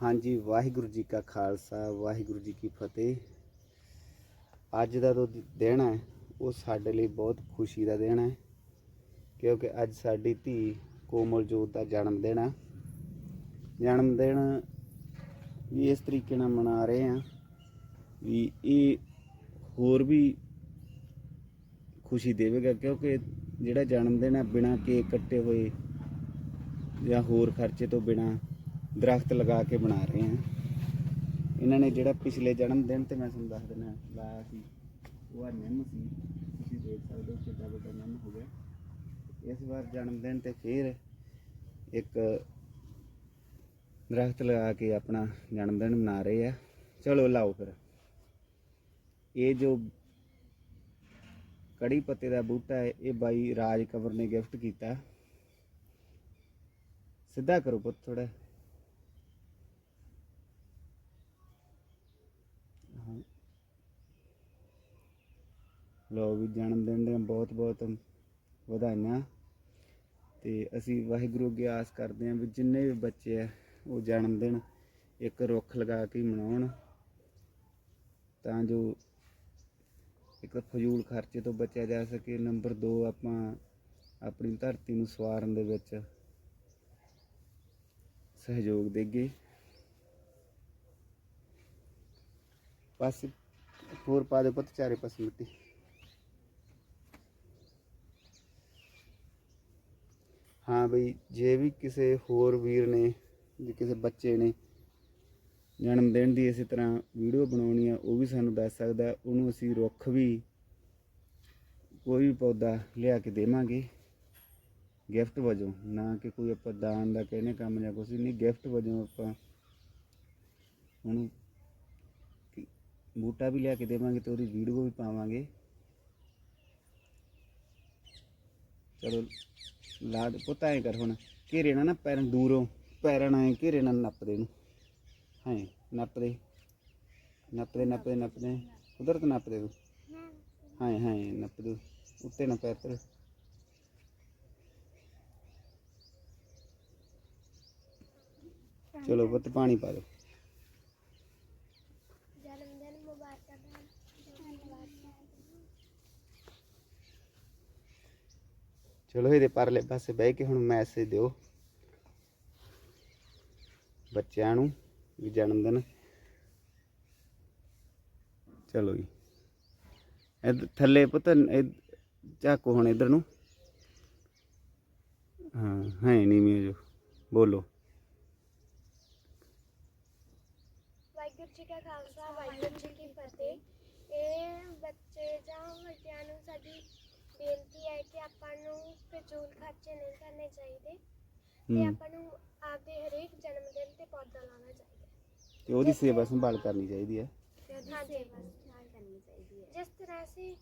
ਹਾਂਜੀ, ਵਾਹਿਗੁਰੂ ਜੀ ਕਾ ਖਾਲਸਾ, ਵਾਹਿਗੁਰੂ ਜੀ ਕੀ ਫਤਿਹ। ਅੱਜ ਦਾ ਜੋ ਦਿਨ ਹੈ, ਉਹ ਸਾਡੇ ਲਈ ਬਹੁਤ ਖੁਸ਼ੀ ਦਾ ਦਿਨ ਹੈ, ਕਿਉਂਕਿ ਅੱਜ ਸਾਡੀ ਧੀ ਕੋਮਲਜੋਤ ਦਾ ਜਨਮ ਦਿਨ ਹੈ। ਜਨਮ ਦਿਨ ਵੀ ਇਸ ਤਰੀਕੇ ਨਾਲ ਮਨਾ ਰਹੇ ਹਾਂ ਵੀ ਇਹ ਹੋਰ ਵੀ ਖੁਸ਼ੀ ਦੇਵੇਗਾ, ਕਿਉਂਕਿ ਜਿਹੜਾ ਜਨਮ ਦਿਨ ਹੈ, ਬਿਨਾਂ ਕੇਕ ਕੱਟੇ ਹੋਏ ਜਾਂ ਹੋਰ ਖਰਚੇ ਤੋਂ ਬਿਨਾਂ ਦਰਖਤ ਲਗਾ ਕੇ ਬਣਾ ਰਹੇ ਹਾਂ। ਇਹਨਾਂ ਨੇ ਜਿਹੜਾ ਪਿਛਲੇ ਜਨਮ ਦਿਨ ਤੇ ਮੈਂ ਤੁਹਾਨੂੰ ਦੱਸ ਦਿੰਦਾ ਲਾਇਆ ਸੀ, ਉਹ ਆ ਨਿੰਮ ਸੀ। ਤੁਸੀਂ ਦੇਖ ਸਕਦੇ ਹੋ ਕਿੰਨਾ ਵੱਡਾ ਨਿੰਮ ਹੋ ਗਿਆ। ਇਸ ਵਾਰ ਜਨਮ ਦਿਨ ਤੇ ਫੇਰ ਇੱਕ ਦਰਖਤ ਲਗਾ ਕੇ ਆਪਣਾ ਜਨਮ ਦਿਨ ਮਨਾ ਰਹੇ ਆ। ਚਲੋ ਲਾਓ ਫਿਰ। ਇਹ ਜੋ ਕੜੀ ਪੱਤੇ ਦਾ ਬੂਟਾ ਹੈ, ਇਹ ਬਾਈ ਰਾਜ ਕਵਰ ਨੇ ਗਿਫਟ ਕੀਤਾ। ਸਿੱਧਾ ਕਰੋ ਪੁੱਤ ਥੋੜਾ ਲੋ ਵੀ ਜਨਮ ਦਿਨ ਦੀਆਂ ਬਹੁਤ ਬਹੁਤ ਵਧਾਈਆਂ। ਤੇ ਅਸੀਂ ਵਾਹਿਗੁਰੂ ਅੱਗੇ ਆਸ ਕਰਦੇ ਹਾਂ ਵੀ ਜਿੰਨੇ ਵੀ ਬੱਚੇ ਆ, ਉਹ ਜਨਮ ਦਿਨ ਇੱਕ ਰੁੱਖ ਲਗਾ ਕੇ ਮਨਾਉਣ। ਤਾਂ ਜੋ ਇੱਕ ਫਜ਼ੂਲ ਖਰਚੇ ਤੋਂ ਬਚਿਆ ਜਾ ਸਕੇ। ਨੰਬਰ 2 ਆਪਾਂ ਆਪਣੀ ਧਰਤੀ ਨੂੰ ਸਵਾਰਨ ਦੇ ਵਿੱਚ ਸਹਿਯੋਗ ਦੇਗੇ ਪਾਸੇ ਹੋਰ ਪਾ ਦੇ ਪੁੱਤ, ਚਾਰੇ ਪਾਸੇ ਮਿੱਟੀ। ਹਾਂ ਬਈ, ਜੇ ਵੀ ਕਿਸੇ ਹੋਰ ਵੀਰ ਨੇ ਜੇ ਕਿਸੇ ਬੱਚੇ ਨੇ ਜਨਮ ਦਿਨ ਦੀ ਇਸੇ ਤਰ੍ਹਾਂ ਵੀਡੀਓ ਬਣਾਉਣੀ ਆ, ਉਹ ਵੀ ਸਾਨੂੰ ਦੱਸ ਸਕਦਾ, ਉਹਨੂੰ ਅਸੀਂ ਰੁੱਖ ਵੀ ਕੋਈ ਵੀ ਪੌਦਾ ਲਿਆ ਕੇ ਦੇਵਾਂਗੇ। ਗਿਫਟ ਵਜੋਂ, ਨਾ ਕਿ ਕੋਈ ਆਪਾਂ ਦਾਨ ਦਾ ਕਹਿੰਦੇ ਕੰਮ ਜਾਂ ਕੁਛ ਨਹੀਂ, ਗਿਫਟ ਵਜੋਂ ਆਪਾਂ ਉਹਨੂੰ ਬੂਟਾ ਵੀ ਲਿਆ ਕੇ ਦੇਵਾਂਗੇ ਤੇ ਉਹਦੀ ਵੀਡੀਓ ਵੀ ਪਾਵਾਂਗੇ। ਚਲੋ ਲਾ ਦੇ ਪੁੱਤ ਐਂ ਕਰ ਹੁਣ ਘੇਰੇ ਨਾਲ ਨਾ ਪੈਰਾਂ ਦੂਰੋਂ ਪੈਰਾਂ ਨਾਲ ਐਂ ਘੇਰੇ ਨਾਲ ਨੱਪ ਦੇ ਨੂੰ ਹਾਂ ਨੱਪ ਦੇ ਨੱਪ ਦੇ ਨੱਪ ਦੇ ਨੱਪ ਦੇ ਉਧਰ ਤੋਂ ਨੱਪ ਦੇ ਤੂੰ ਹਾਂ ਹਾਂ ਨੱਪ ਦੇ ਉੱਤੇ ਨਾ ਪੈਰ ਤੇ ਚਲੋ ਪੁੱਤ ਪਾਣੀ ਪਾ ਦਿਓ ਜਨਮ ਦਿਨ ਮੁਬਾਰਕਾਂ ਚਲੋ ਇਹਦੇ ਪਰਲੇ ਪਾਸੇ ਬਹਿ ਕੇ ਹੁਣ ਮੈਸੇਜ ਦਿਓ ਬੱਚਿਆਂ ਨੂੰ ਵੀ ਜਨਮ ਦਿਨ। ਚਲੋ ਜੀ। ਇਧ ਥੱਲੇ ਪੁੱਤ ਝਾਕੋ ਹੁਣ ਇਧਰ ਨੂੰ। ਹਾਂ, ਹੈ ਨਹੀਂ ਮੀ ਜੋ, ਬੋਲੋ। ਵਾਹਿਗੁਰੂ ਜੀ ਕਾ ਖਾਲਸਾ, ਵਾਹਿਗੁਰੂ ਜੀ ਕੀ ਫਤਿਹ। ਇਹ ਬੱਚੇ ਜਾਂ ਵੱਡਿਆਂ ਨੂੰ ਸਾਡੀ ਬੇਨਤੀ ਹੈ ਕਿ ਆਪਾਂ ਨੂੰ ਫਜ਼ੂਲ ਖਰਚੇ ਨਹੀਂ ਕਰਨੇ ਚਾਹੀਦੇ ਤੇ ਹੂੰ। ਆਪਾਂ ਨੂੰ ਆਪਦੇ ਹਰੇਕ ਜਨਮ ਦਿਨ ਤੇ ਪੌਦਾ ਲਾਉਣਾ ਚਾਹੀਦਾ ਤੇ ਉਹਦੀ ਸੇਵਾ ਸੰਭਾਲ ਕਰਨੀ ਚਾਹੀਦੀ ਹੈ। ਤੇ ਉਹਦੀ ਸੇਵਾ ਨਾਲ ਕਰਨੀ ਚਾਹੀਦੀ ਹੈ। ਜਿਸ ਤਰ੍ਹਾਂ ਅਸੀਂ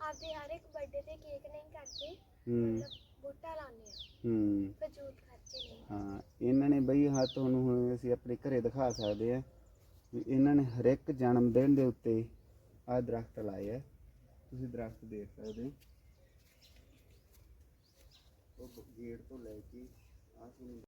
ਆਪਦੇ ਹਰ ਇੱਕ ਬਰਥਡੇ ਤੇ ਕੇਕ ਨਹੀਂ ਕੱਟਦੇ ਹੂੰ। ਮਤਲਬ ਬੂਟਾ ਲਾਉਂਦੇ ਆ ਹੂੰ। ਫਜ਼ੂਲ ਖਰਚੇ ਨਹੀਂ। ਹਾਂ ਇਹਨਾਂ ਨੇ ਬਈ ਹਾਂ ਤੁਹਾਨੂੰ ਹੁਣ ਅਸੀਂ ਆਪਣੇ ਘਰੇ ਦਿਖਾ ਸਕਦੇ ਆ ਵੀ ਇਹਨਾਂ ਨੇ ਹਰ ਇੱਕ ਜਨਮ ਦਿਨ ਦੇ ਉੱਤੇ ਆਹ ਦਰਖਤ ਲਾਏ ਆ। ਤੁਸੀਂ ਦਰਖਤ ਦੇਖ ਸਕਦੇ ਹੋ। ਉਹ ਗੇਟ ਤੋਂ ਲੈ ਕੇ I can